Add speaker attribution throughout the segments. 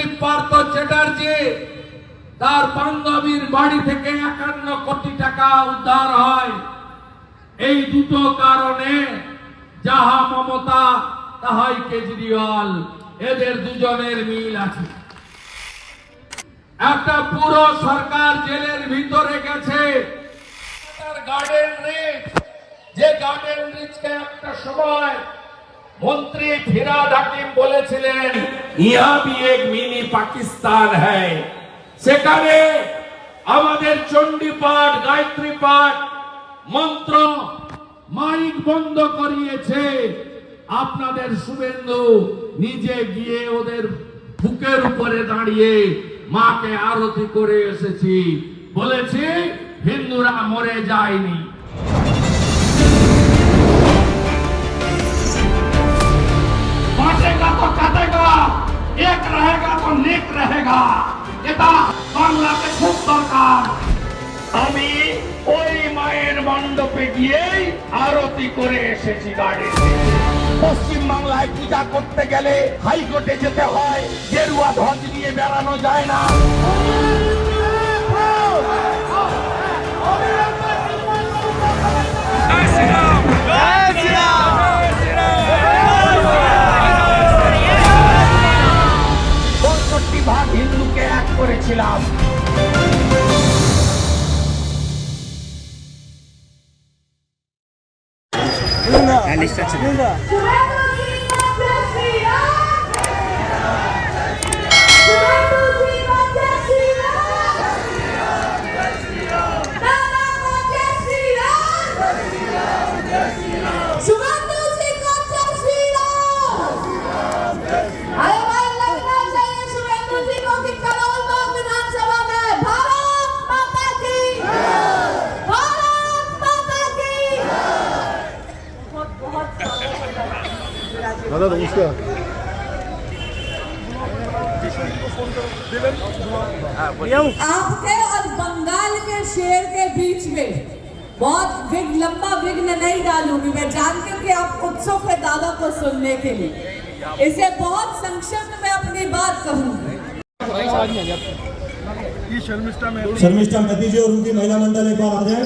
Speaker 1: দিলীপ পার্থ চ্যাটার্জি, তার বান্ধবীর বাড়ি থেকে একান্ন কোটি টাকা উদ্ধার হয়। এই দুটো কারণে যাহা মমতা, তাহাই কেজরিওয়াল, এদের দুজনের মিল আছে। একটা পুরো সরকার জেলের ভিতরে গেছে। গার্ডেন রিচ যে গার্ডেন রিচকে একটা সময় মন্ত্রী ফিরাদ হাকিম বলেছিলেন ইহা ভি এক মিনি পাকিস্তান হ্যায়। সেখানে আমাদের চণ্ডী পাঠ গায়ত্রী পাঠ মন্ত্র মাইক বন্ধ করিয়েছে। আপনাদের শুভেন্দু নিজে গিয়ে ওদের বুকের উপরে দাঁড়িয়ে মাকে আরতি করে এসেছি। বলেছি, হিন্দুরা মরে যায়নি। तो काटेगा एक रहेगा तो नेक रहेगा এটা বাংলাতে খুব দরকার আমি ওই মায়ের মণ্ডপে গিয়েই আরতি করে এসেছি গাড়ি পশ্চিম বাংলায় পূজা করতে গেলে হাইকোর্টে যেতে হয় গেরুয়া ধ্বজ নিয়ে বেড়ানো যায় না পঁয়ষট্টি
Speaker 2: 真的。बीच बहुत विघ्न लंबा विघ्न नहीं डालूँगी मैं जानती हूँ कि आप उत्सुक है दादा को सुनने के लिए इसे बहुत संक्षिप्त में अपनी बात कहूँगी
Speaker 3: शर्मिष्ठा में
Speaker 4: जी और उनकी महिला मंडल एक बार आ जाए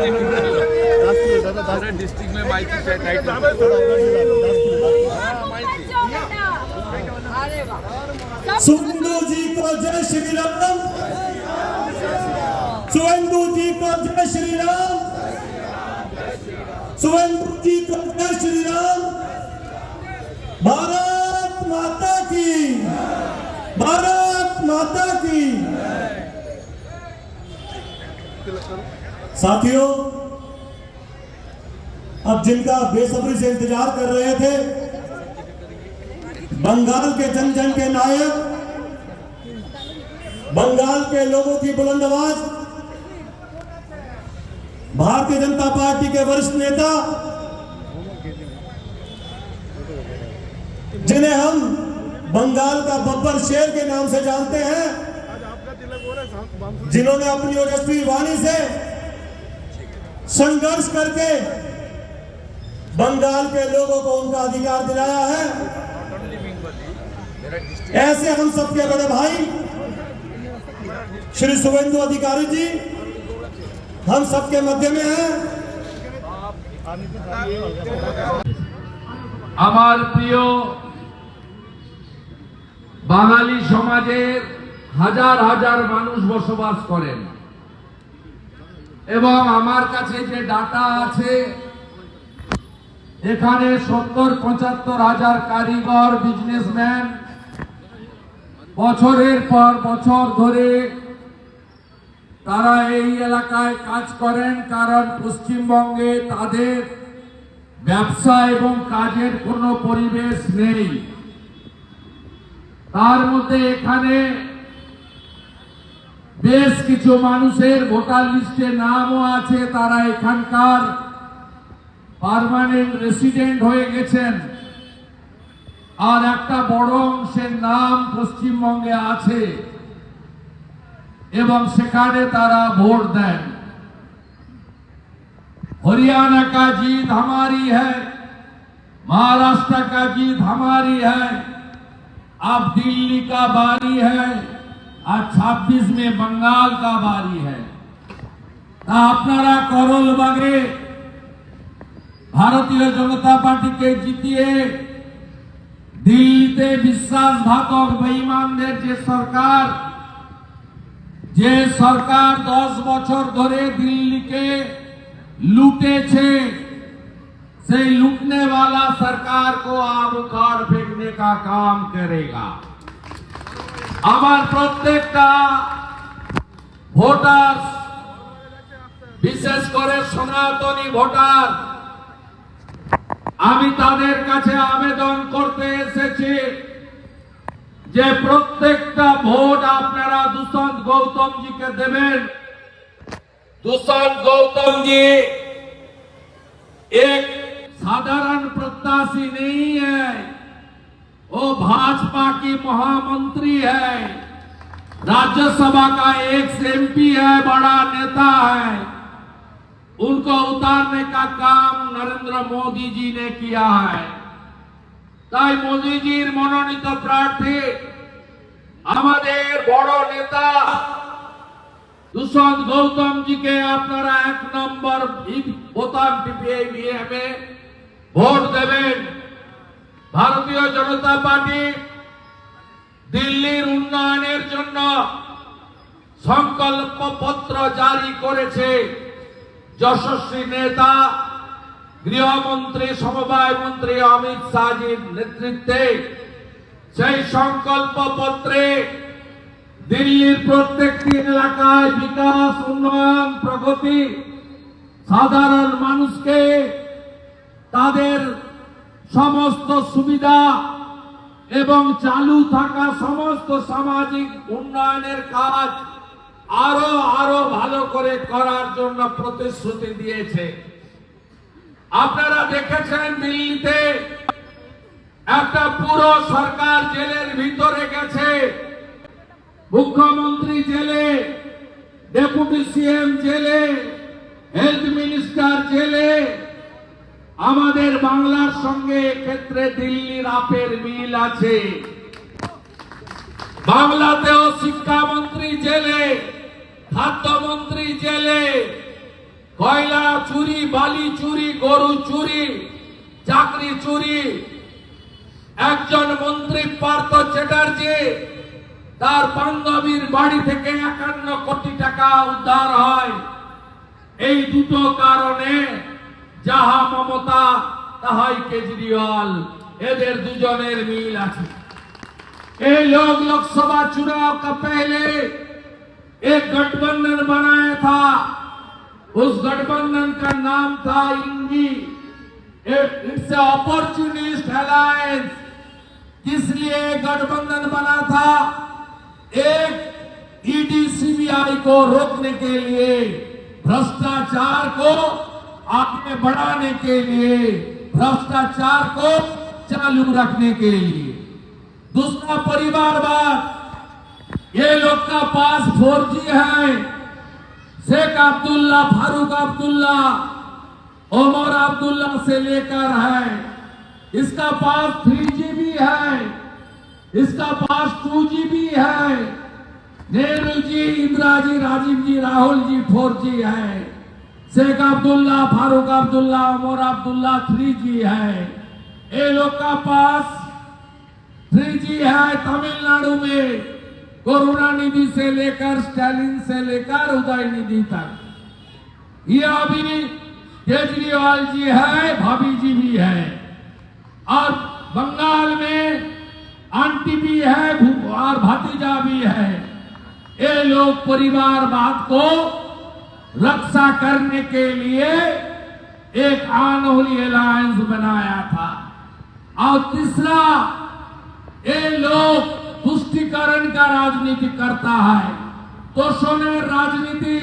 Speaker 3: तिलक
Speaker 5: डिस्ट्रिक्ट में
Speaker 4: जय श्री राम जी को जय श्री राम सुवेंदूजी को जय श्री राम भारत माता की भारत माता की। साथियों अब जिनका बेसब्री से इंतज़ार कर रहे थे, बंगाल के जन जन के नायक, बंगाल के लोगों की बुलंद आवाज़, भारतीय जनता पार्टी के वरिष्ठ नेता, जिन्हें हम बंगाल का बब्बर शेर के नाम से जानते हैं, जिन्होंने अपनी ओजस्वी वाणी से संघर्ष करके बंगाल के लोगों को उनका अधिकार दिलाया है ऐसे हम सबके बड़े भाई श्री शुभेंदु अधिकारी जी हम सबके मध्य में हैं
Speaker 1: আমার প্রিয় বাঙালি সমাজের হাজার হাজার মানুষ বসবাস করেন এবং আমার কাছে যে ডাটা আছে এখানে সত্তর, পঁচাত্তর হাজার কারিগর বিজনেসম্যান বছরের পর বছর ধরে তারা এই এলাকায় কাজ করেন, কারণ পশ্চিমবঙ্গে তাদের ব্যবসা এবং কাজের কোনো পরিবেশ নেই। তার মধ্যে এখানে বেশ কিছু মানুষের ভোটার লিস্টে নামও আছে, তারা এখানকার পার্মানেন্ট রেসিডেন্ট হয়ে গেছেন আর একটা বড় অংশের নাম পশ্চিমবঙ্গে আছে এবং সেখানে তারা ভোট দেন हरियाणा का जीत हमारी है महाराष्ट्र का जीत हमारी है अब दिल्ली का बारी है आज 26 में बंगाल का बारी है তা আপনারা করল বাগে ভারতীয় জনতা পার্টিকে জিতিয়ে দিল্লিতে বিশ্বাসঘাতক বেইমানদের যে সরকার যে সরকার দশ বছর ধরে দিল্লিকে লুটেছে, সেই লুটনে বালা সরকার को आप उखाड़ फेंकने का আমার প্রত্যেকটা ভোটার, বিশেষ করে সনাতনী ভোটার আমি তাদের কাছে আবেদন করতে এসেছি যে প্রত্যেকটা ভোট আপনারা দুষ্যন্ত গৌতমজিকে দেবেন दुष्यंत गौतम जी एक साधारण प्रत्याशी नहीं है वो भाजपा की महामंत्री है राज्यसभा का एक एमपी है बड़ा नेता है उनको उतारने का काम नरेंद्र मोदी जी ने किया है তাই মোদিজির মনোনীত প্রার্থী আমাদের বড় নেতা দুষ্যন্ত গৌতম জিকে আপনারা এক নম্বর ভি- বোতাম টিপিয়ে ইভিএমে ভোট দেবেন ভারতীয় জনতা পার্টি দিল্লির উন্নয়নের জন্য সংকল্প পত্র জারি করেছে যশস্বী নেতা, গৃহমন্ত্রী, সমবায় মন্ত্রী অমিত শাহজির নেতৃত্বে সেই সংকল্প পত্রে দিল্লির প্রত্যেকটি এলাকায় বিকাশ, উন্নয়ন, প্রগতি, সাধারণ মানুষকে তাদের সমস্ত সুবিধা এবং চালু থাকা সমস্ত সামাজিক উন্নয়নের কাজ আরও আরও ভালো করে করার জন্য প্রতিশ্রুতি দিয়েছে। আপনারা দেখেছেন দিল্লিতে একটা পুরো সরকার জেলের ভিতরে গেছে। মুখ্যমন্ত্রী জেলে, ডেপুটি সিএম জেলে, হেলথ মিনিস্টার জেলে, আমাদের বাংলার সঙ্গে এক্ষেত্রে দিল্লির আপের মিল আছে। বাংলাতেও শিক্ষামন্ত্রী জেলে খাদ্যমন্ত্রী জেলে। কয়লা চুরি, বালি চুরি, গরু চুরি, চাকরি চুরি। একজন মন্ত্রী পার্থ চ্যাটার্জি তার বান্ধবীর বাড়ি থেকে একান্ন কোটি টাকা উদ্ধার হয়। এই দুটো কারণে যাহা মমতা, তাহাই কেজরিওয়াল, এদের দুজনের মিল আছে। এই লোক লোকসভা চুনাব পেলে एक गठबंधन बनाया था। उस गठबंधन का नाम था इंगी इट्स अपॉर्चुनिस्ट अलायंस किस लिए गठबंधन बना था। एक ईडी सीबीआई को रोकने के लिए, भ्रष्टाचार को आगे बढ़ाने के लिए, भ्रष्टाचार को चालू रखने के लिए। दूसरा परिवारवाद। ये लोग का पास फोर जी है। शेख अब्दुल्ला, फारूक अब्दुल्ला उमर अब्दुल्ला से लेकर है। इसका पास थ्री जी भी है। इसका पास टू जी भी है। नेहरू जी इंदिरा जी राजीव जी, राहुल जी फोर जी है। शेख अब्दुल्ला, फारूक अब्दुल्ला उमर अब्दुल्ला थ्री जी है। ये लोग का पास थ्री जी है तमिलनाडु में। करुणा निधि से लेकर, स्टालिन से लेकर उदय निधि तक। ये अभी केजरीवाल जी है, भाभी जी भी है। और बंगाल में आंटी भी है और भतीजा भी है। ये लोग परिवारवाद को रक्षा करने के लिए एक आनोली अलायंस बनाया था। और तीसरा, ये लोग তুষ্টিকরণ का রাজনীতি करता है তোষণের রাজনীতি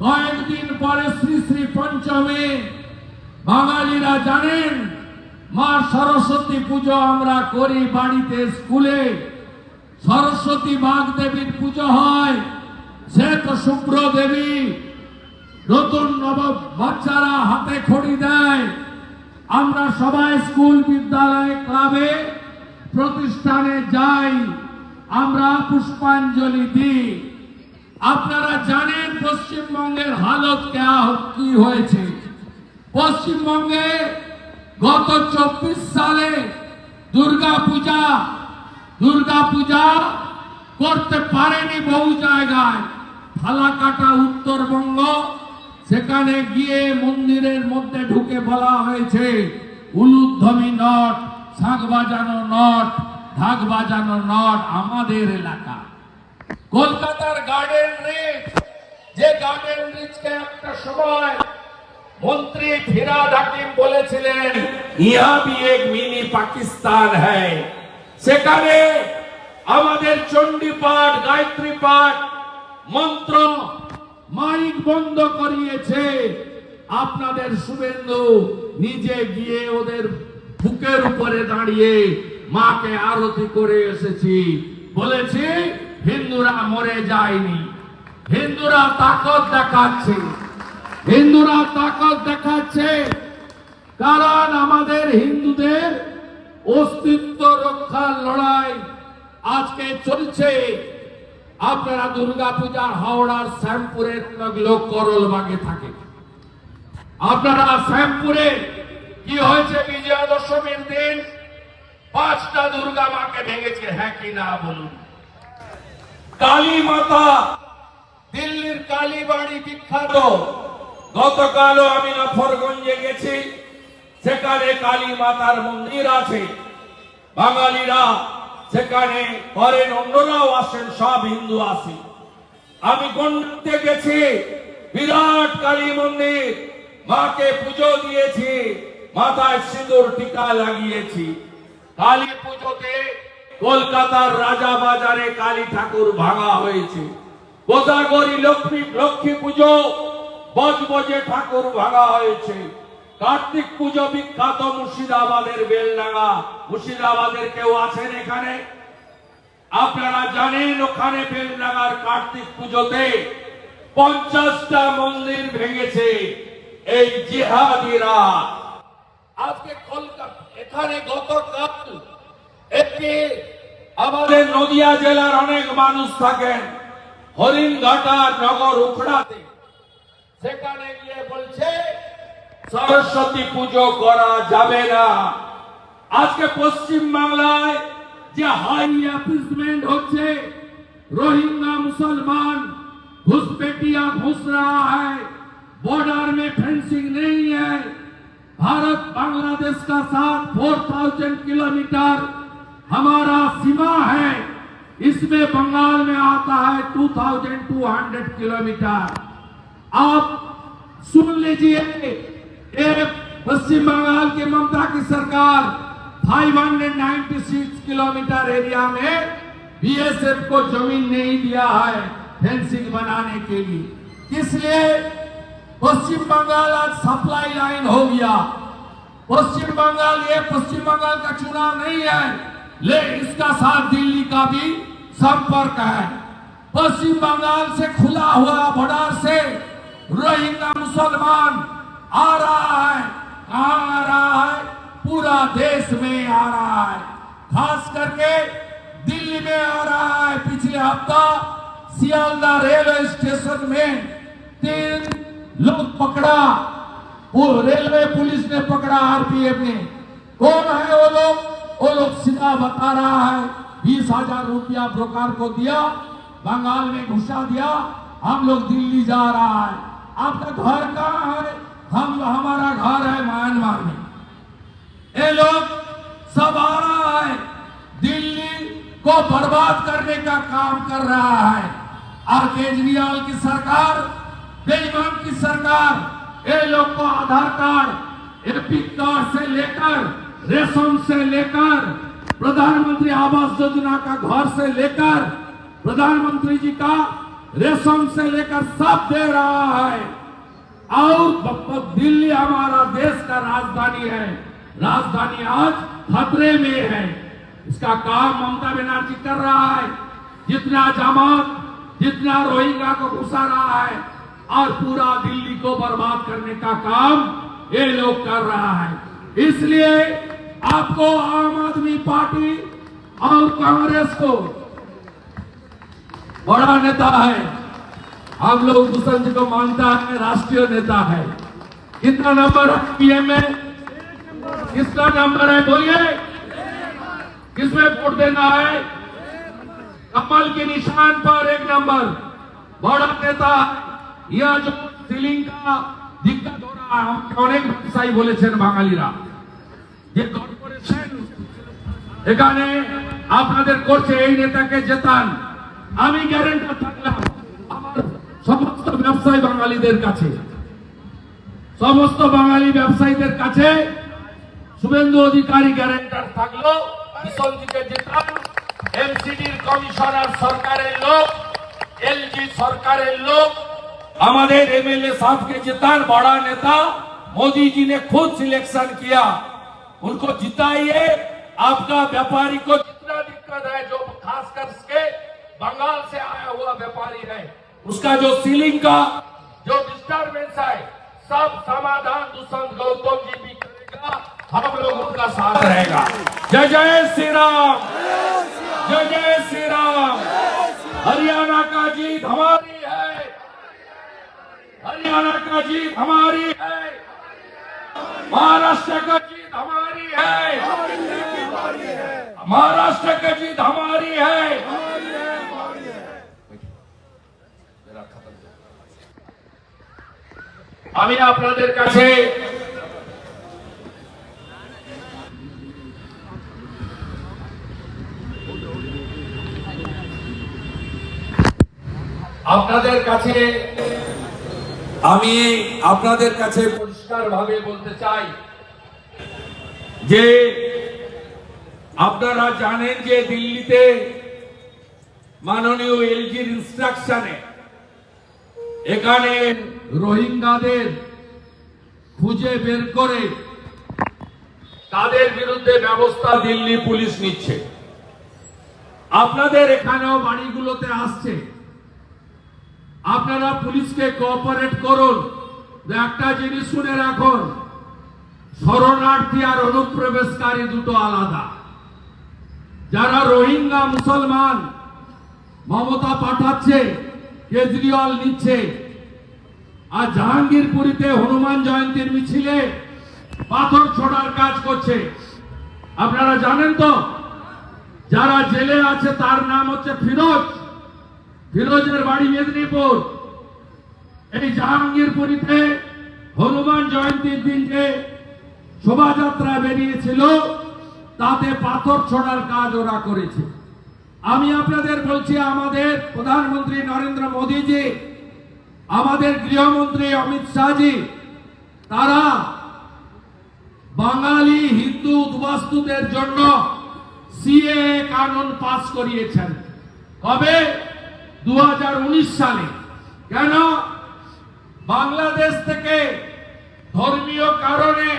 Speaker 1: কয়েকদিন পরে শ্রী শ্রী পঞ্চমে বাঙালিরা জানেন মা সরস্বতী পুজো আমরা করি বাড়িতে স্কুলে সরস্বতী বাগ দেবীর পুজো হয় সে তো শুভ্র দেবী নতুন নব বাচ্চারা হাতে খড়ি দেয় আমরা সবাই স্কুল বিদ্যালয় ক্লাবে প্রতিষ্ঠানে যাই, আমরা পুষ্পাঞ্জলি দিই। আপনারা জানেন পশ্চিমবঙ্গের হালত কি হয়েছে? পশ্চিমবঙ্গে গত চব্বিশ সালে দুর্গা পূজা দুর্গা পূজা করতে পারেনি বহু জায়গায়। ফালাকাটা উত্তরবঙ্গ, সেখানে গিয়ে মন্দিরের মধ্যে ঢুকে বলা হয়েছে, উলুধ্বনি নট। শাঁখ বাজানো নট, ঢাক বাজানো নট আমাদের এলাকা। কলকাতার গার্ডেন রিচ যে গার্ডেন রিচকে একটা সময় মন্ত্রী ফিরাদ হাকিম বলেছিলেন ইহা ভি এক মিনি পাকিস্তান হ্যায়। সেখানে আমাদের চণ্ডী পাঠ গায়ত্রী পাঠ মন্ত্র মাইক বন্ধ করিয়েছে। আপনাদের শুভেন্দু নিজে গিয়ে ওদের বুকের উপরে দাঁড়িয়ে মাকে আরতি করে এসেছি। বলেছি, হিন্দুরা মরে যায়নি। হিন্দুরা তাকত দেখাচ্ছে। হিন্দুরা তাকত দেখাচ্ছে কারণ আমাদের হিন্দুদের অস্তিত্ব রক্ষার লড়াই আজকে চলছে। আপনারা দুর্গা পূজার হাওড়ার শ্যামপুরের লোক করলবাগে থাকে। আপনারা শ্যামপুরে কি হয়েছে বিজয়া? দশমীর দিন পাঁচটা দুর্গা মাকে ভেঙেছে হ্যাঁ কি না বলুন? কালী মাতা, দিল্লির কালীবাড়ি বিখ্যাত। গতকালও আমি নফরগঞ্জে গেছি, সেখানে কালী মাতার মন্দির আছে। বাঙালিরা সেখানে করেন, অন্যরাও আসেন, সব হিন্দু আসে। আমি গন্ডতে গেছি, বিরাট কালী মন্দির, মাকে পুজো দিয়েছি। মাথায় সিঁদুর টিকা লাগিয়েছি। কালী পুজোতে কলকাতার রাজা বাজারে কালী ঠাকুর ভাঙা হয়েছে। কোথাগরি লক্ষ্মী লক্ষ্মী পুজো, বজবজে ঠাকুর ভাঙা হয়েছে। কার্তিক পুজো বিখ্যাত মুর্শিদাবাদের বেলডাঙ্গা। মুর্শিদাবাদের কেউ আছেন এখানে? আপনারা জানেন ওখানে বেলডাঙ্গার কার্তিক পুজোতে পঞ্চাশটা মন্দির ভেঙেছে। এই জিহাদিরা আজকে কলকাতা এখানে গতকাল একটি আমাদের নদিয়া জেলার অনেক মানুষ থাকেন হরিণঘাটা নগর উখড়াতে সেখানে গিয়ে বলছে সরস্বতী পুজো করা যাবে না আজকে পশ্চিম বাংলায় যে হাই অ্যাপিসমেন্ট হচ্ছে रोहिंगा मुसलमान घुसपैठिया घुस रहा है बॉर्डर में फेंसिंग नहीं है भारत बांग्लादेश का साथ 4000 किलोमीटर हमारा सीमा है। इसमें बंगाल में आता है 2200 किलोमीटर। आप सुन लीजिए ये पश्चिम बंगाल की ममता की सरकार 596 किलोमीटर एरिया में बीएसएफ को ज़मीन नहीं दिया है फेंसिंग बनाने के लिए। इसलिए पश्चिम बंगाल आज सप्लाई लाइन हो गया। पश्चिम बंगाल ये, पश्चिम बंगाल का चुनाव नहीं है, ले इसका साथ दिल्ली का भी संपर्क है। पश्चिम बंगाल से खुला हुआ बॉर्डर से रोहिंगा मुसलमान आ रहा है। कहा आ रहा है? पूरा देश में आ रहा है। खास करके दिल्ली में आ रहा है। पिछले हफ़्ता सियालदा रेलवे स्टेशन में तीन लोग पकड़ा। वो रेलवे पुलिस ने पकड़ा आरपीएफ ने। कौन है वो लोग? वो लोग सीधा बता रहा है, बीस हज़ार रुपया ब्रोकर को दिया, बंगाल में घुसा दिया, हम लोग दिल्ली जा रहा है। आपका घर कहाँ है? हम हमारा घर है म्यांमार में। ये लोग सब आ रहा है। दिल्ली को बर्बाद करने का काम कर रहा है। और केजरीवाल की सरकार बेईमान की सरकार ये लोग को आधार कार्ड एपिक कार्ड से लेकर रेशम से लेकर, प्रधानमंत्री आवास योजना का घर से लेकर, प्रधानमंत्री जी का रेशम से लेकर सब दे रहा है। और दिल्ली हमारा देश का राजधानी है। राजधानी आज खतरे में है। इसका काम ममता बनर्जी कर रहा है। जितना जमात, जितना रोहिंगा को घुसा रहा है और पूरा दिल्ली को बर्बाद करने का काम ये लोग कर रहा है। इसलिए आपको आम आदमी पार्टी और कांग्रेस को बड़ा नेता है। हम लोग दुष्यंत जी को मानता है, राष्ट्रीय नेता है। कितना नंबर है पीएम में? किसका नंबर है बोलिए। किसमें वोट देना है? कमल के निशान पर एक नंबर। बड़ा नेता यह ইয়াজ শ্রীলঙ্কা দীক্ষা ধরা আমাকে অনেক ব্যবসায়ী বলেছেন বাঙালিরা যে কর্পোরেশন, এখানে আপনাদের করছে এই নেতাকে জেতান। আমি গ্যারেন্টার থাকলাম আমার সমস্ত ব্যবসায়ী বাঙালিদের কাছে। সমস্ত বাঙালি ব্যবসায়ীদের কাছে শুভেন্দু অধিকারী গ্যারেন্টার থাকল মিশনটিকে জেতান। এমসিডির কমিশনার সরকারের লোক, এলজি সরকারের লোক हमारे साहब के जितान बड़ा नेता मोदी जी ने खुद सिलेक्शन किया। उनको जिताइए, आपका व्यापारी को जितना दिक्कत है, जो खास करके बंगाल से आया हुआ व्यापारी है, उसका जो सीलिंग का, जो डिस्टर्बेंस है, सब समाधान दुष्ण गौतम जी भी करेगा, हम लोग उनका साथ रहेगा। जय जय श्री राम जय जय श्री राम हरियाणा का जीत हमारी है। हरियाणा का जीत हमारी है महाराष्ट्र का जीत हमारी है महाराष्ट्र का जीत हमारी है আমি আপনাদের কাছে আপনাদের কাছে আমি আপনাদের কাছে পরিষ্কার ভাবে বলতে চাই যে আপনারা জানেন যে দিল্লিতে মাননীয় এলজির ইনস্ট্রাকশনে এখানে রোহিঙ্গাদের খুঁজে বের করে তাদের বিরুদ্ধে ব্যবস্থা দিল্লি পুলিশ নিচ্ছে। আপনাদের এখানেও বাড়িগুলোতে আসছে। আপনারা পুলিশকে কোঅপারেট করুন। একটা জিনিস শুনে রাখুন, শরণার্থী আর অনুপ্রবেশকারী দুটো আলাদা। যারা রোহিঙ্গা মুসলমান, মমতা পাঠাচ্ছে, কেজরিওয়াল নিচ্ছে। আর জাহাঙ্গীরপুরীতে হনুমান জয়ন্তীর মিছিলে পাথর ছোড়ার কাজ করছে। আপনারা জানেন তো? যারা জেলে আছে, তার নাম হচ্ছে ফিরোজ। ফিরোজের বাড়ি মেদিনীপুর। এই জাহাঙ্গীরপুরীতে হনুমান জয়ন্তীর দিন যে শোভাযাত্রা বেরিয়েছিল, তাতে পাথর ছোড়ার কাজ ওরা করেছে। আমি আপনাদের বলছি, আমাদের প্রধানমন্ত্রী নরেন্দ্র মোদীজি, আমাদের গৃহমন্ত্রী অমিত শাহজি, তারা বাঙালি হিন্দু উদ্বাস্তুদের জন্য সিএ কানুন পাস করিয়েছেন। কবে? দু হাজার উনিশ সালে। কেন? বাংলাদেশ থেকে ধর্মীয় কারণে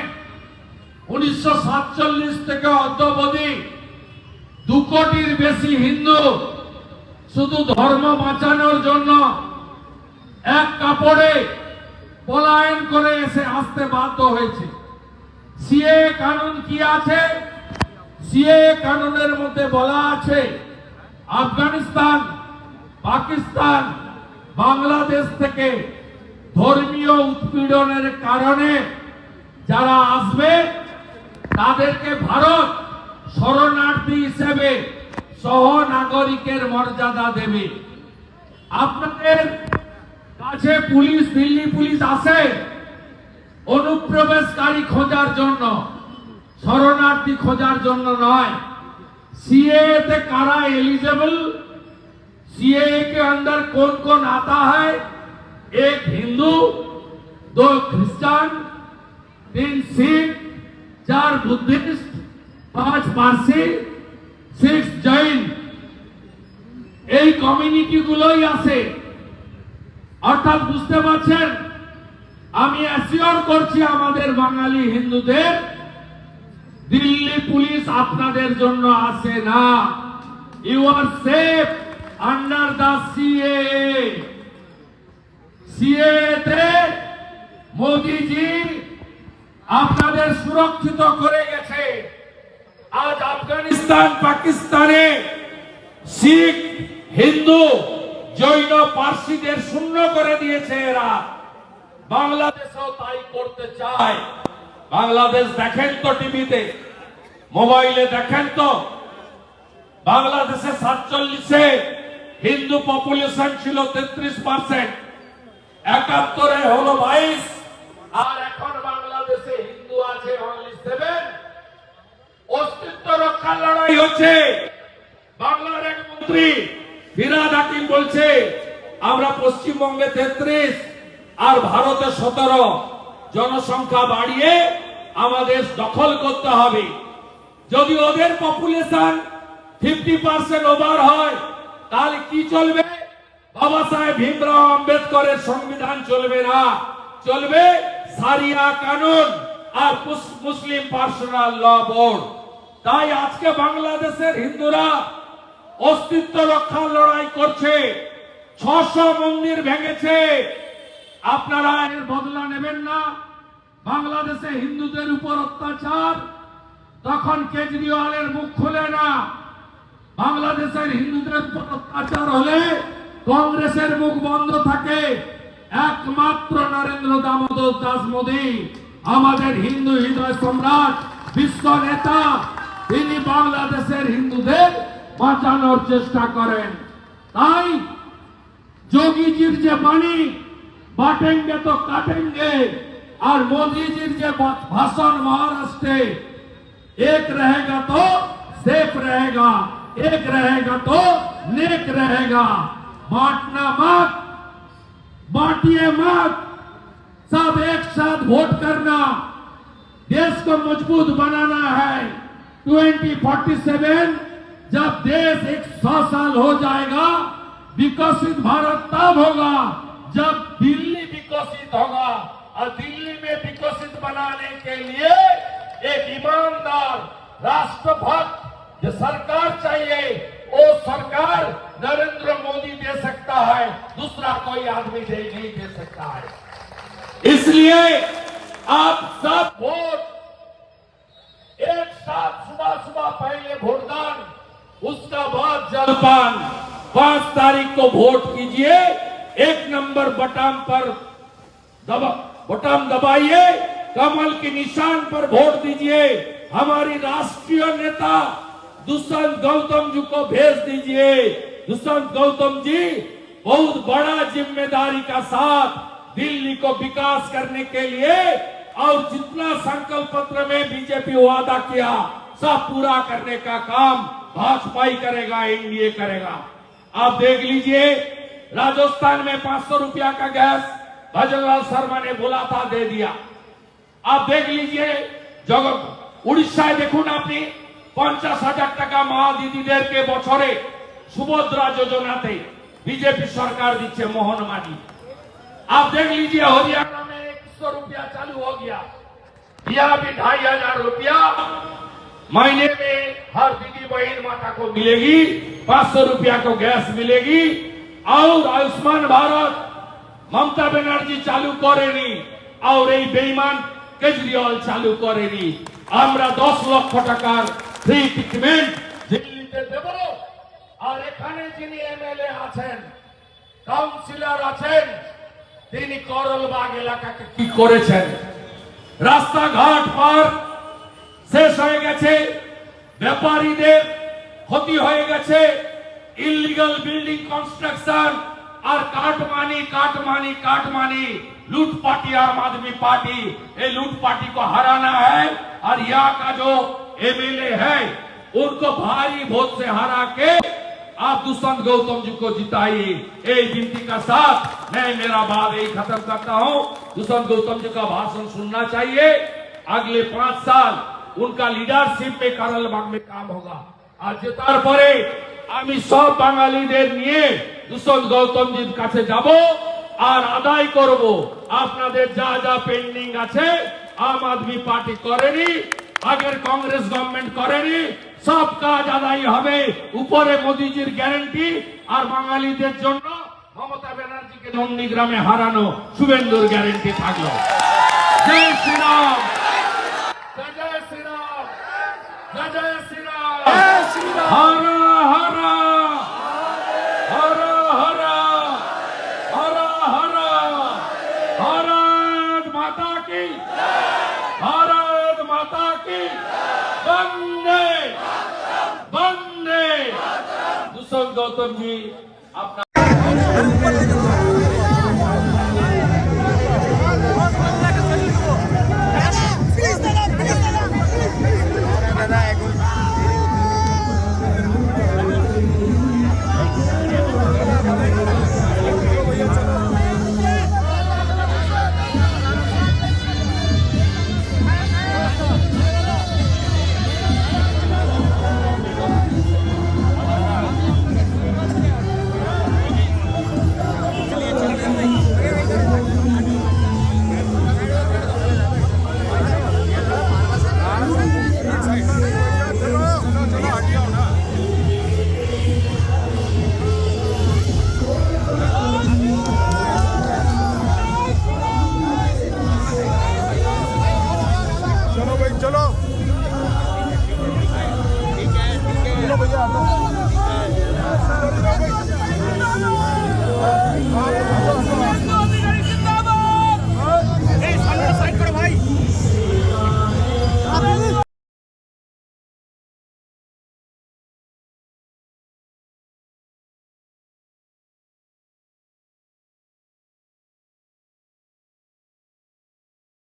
Speaker 1: উনিশশো সাতচল্লিশ থেকে অদ্যবধি দু কোটির বেশি হিন্দু শুধু ধর্ম বাঁচানোর জন্য এক কাপড়ে পলায়ন করে এসে আসতে বাধ্য হয়েছে। সিএ কানুন কি আছে? সিএ কানুনের মধ্যে বলা আছে, আফগানিস্তান পাকিস্তান বাংলাদেশ থেকে ধর্মীয় উৎপীড়নের কারণে যারা আসবে, তাদেরকে ভারত শরণার্থী হিসেবে সহ নাগরিকের মর্যাদা দেবে। আপনাদের কাছে পুলিশ, দিল্লি পুলিশ আসে অনুপ্রবেশকারী খোঁজার জন্য, শরণার্থী খোঁজার জন্য নয়। সিএতে কারা এলিজেবল सीए के अंदर कौन कौन आता है एक हिंदू दो क्रिश्चियन तीन सिख चार बुद्धिस्ट पांच पारसी सिक्स जैन এই কমিউনিটি গুলোই আছে অর্থাৎ বুঝতে পারছেন আমি অ্যাসিওর করছি আমাদের বাঙালি হিন্দুদের দিল্লি পুলিশ আপনাদের জন্য আসে না you are safe under the CAA. সিএতে মোদিজি আপনাদের সুরক্ষিত করে গেছে। আজ আফগানিস্তান, পাকিস্তানে শিখ, হিন্দু, জৈন, পার্সিদের শূন্য করে দিয়েছে এরা। বাংলাদেশেও তাই করতে চায়। বাংলাদেশ দেখেন তো টিভিতে, মোবাইলে দেখেন তো। বাংলাদেশে সাতচল্লিশে হিন্দু পপুলেশন ছিল তেত্রিশ পার্সেন্ট একাত্তরে হলো বাইশ, আর এখন বাংলাদেশে হিন্দু আছে অনলি সেভেন অস্তিত্ব রক্ষার লড়াই হচ্ছে। বাংলার এক মন্ত্রী ফিরাদ হাকিম বলছে, আমরা পশ্চিমবঙ্গে তেত্রিশ, আর ভারতে সতেরো। জনসংখ্যা বাড়িয়ে আমাদের দখল করতে হবে। যদি ওদের পপুলেশন ফিফটি পার্সেন্ট ওভার হয় তাহলে কি চলবে? বাবা সাহেব ভীমরাও আম্বেদকরের সংবিধান চলবে না। চলবে সারিয়া কানুন আর মুসলিম পার্সোনাল ল বোর্ড। তাই আজকে বাংলাদেশের হিন্দুরা অস্তিত্ব রক্ষার লড়াই করছে। ছশো মন্দির ভেঙেছে। আপনারা এর বদলা নেবেন না। বাংলাদেশে হিন্দুদের উপর অত্যাচার। তখন কেজরিওয়ালের মুখ খুলে না। বাংলাদেশের হিন্দুদের উপর অত্যাচার হলে কংগ্রেসের মুখ বন্ধ থাকে। একমাত্র নরেন্দ্র দামোদর দাস মোদী, আমাদের হিন্দু হৃদয় সম্রাট, বিশ্ব নেতা, তিনি বাংলাদেশের হিন্দুদের বাঁচানোর চেষ্টা করেন। তাই যোগীজির যে বাণী, বাটেঙ্গে তো কাটেঙ্গে, আর মোদীজির যে ভাষণ মহারাষ্ট্রে, এক রহেগা তো সেফ রহেগা। एक रहेगा तो नेक रहेगा। बांटना मत, बांटिए मत। सब एक साथ वोट करना। देश को मज़बूत बनाना है। 2047 जब देश एक सौ साल हो जाएगा, विकसित भारत तब होगा। जब दिल्ली विकसित होगा, और दिल्ली में विकसित बनाने के लिए एक ईमानदार राष्ट्रभक्त जो सरकार चाहिए, वो सरकार नरेंद्र मोदी दे सकता है, दूसरा कोई आदमी दे, नहीं दे सकता है। इसलिए आप सब वोट, एक साथ सुबह सुबह पहले वोटदान उसका बाद जलपान। पाँच तारीख को वोट कीजिए, एक नंबर बटन पर दबा बटन दबाइए, कमल के निशान पर वोट दीजिए। हमारी राष्ट्रीय नेता दुष्यंत गौतम जी को भेज दीजिए। दुष्यंत गौतम जी, बहुत बड़ा ज़िम्मेदारी का साथ दिल्ली को विकास करने के लिए और जितना संकल्प पत्र में बीजेपी वादा किया, सब पूरा करने का काम भाजपा ही करेगा, एनडीए करेगा। आप देख लीजिए, राजस्थान में पाँच सौ रुपया का गैस भजनलाल शर्मा ने बोला था, दे दिया। आप देख लीजिए, जगह उड़ीसा देखू ना अपनी পঞ্চাশ হাজার টাকা মা দিদিদেরকে বছরে সুভদ্রা যোজনাতে বিজেপি সরকার দিচ্ছে মোহন মাঝি आप देख लीजिए हरियाणा में एक सौ रुपया चालू हो गया यहाँ भी ढाई हजार रुपया महीने में हर दीदी बहन माता को मिलेगी पांच सौ रुपया को गैस मिलेगी और आयुष्मान भारत মমতা ব্যানার্জি চালু করেনি আর এই বেইমান কেজরিওয়াল চালু করেনি আমরা দশ লক্ষ টাকার ফ্রি ট্রিটমেন্ট দিল্লিতে দেব আর এখানে যিনি এমএলএ আছেন কাউন্সিলর আছেন তিনি করলবাগ এলাকাকে কি করেছেন রাস্তাঘাট পার শেষ হয়ে গেছে ব্যাপারীদের ক্ষতি হয়ে গেছে ইলিগাল বিল্ডিং কনস্ট্রাকশন আর काटमानी काटमानी काटमानी लूट पार्टी आम आदमी पार्टी ये लूट पार्टी को हराना है और यहाँ का जो एमएलए है उनको भारी वोट से हरा के आप दुष्यंत गौतम जी को जिताइए ये विनती का साथ मैं मेरा बात यही खत्म करता हूँ दुष्यंत गौतम जी का भाषण सुनना चाहिए अगले पांच साल उनका लीडरशिप में करलबाग में काम होगा আর জেতার পরে আমি সব বাঙালিদের নিয়ে দুষ্যন্ত গৌতমজির কাছে যাব আর আদায় করব আপনাদের যা যা পেন্ডিং আছে আম আদমি পার্টি করেনি আগের কংগ্রেস গভর্নমেন্ট করেনি সব কাজ আদায় হবে। উপরে মোদিজির গ্যারান্টি আর বাঙালিদের জন্য মমতা ব্যানার্জিকে নন্দীগ্রামে হারানো শুভেন্দুর গ্যারেন্টি থাকল। জয় শ্রীরাম। জয় জয় শ্রীরাম। জয় শ্রীরাম। হর হর হর হর হর ভারত মাতা কি ভারত মাতা কি বন্দে বন্দে দুষ্যন্ত গৌতম जी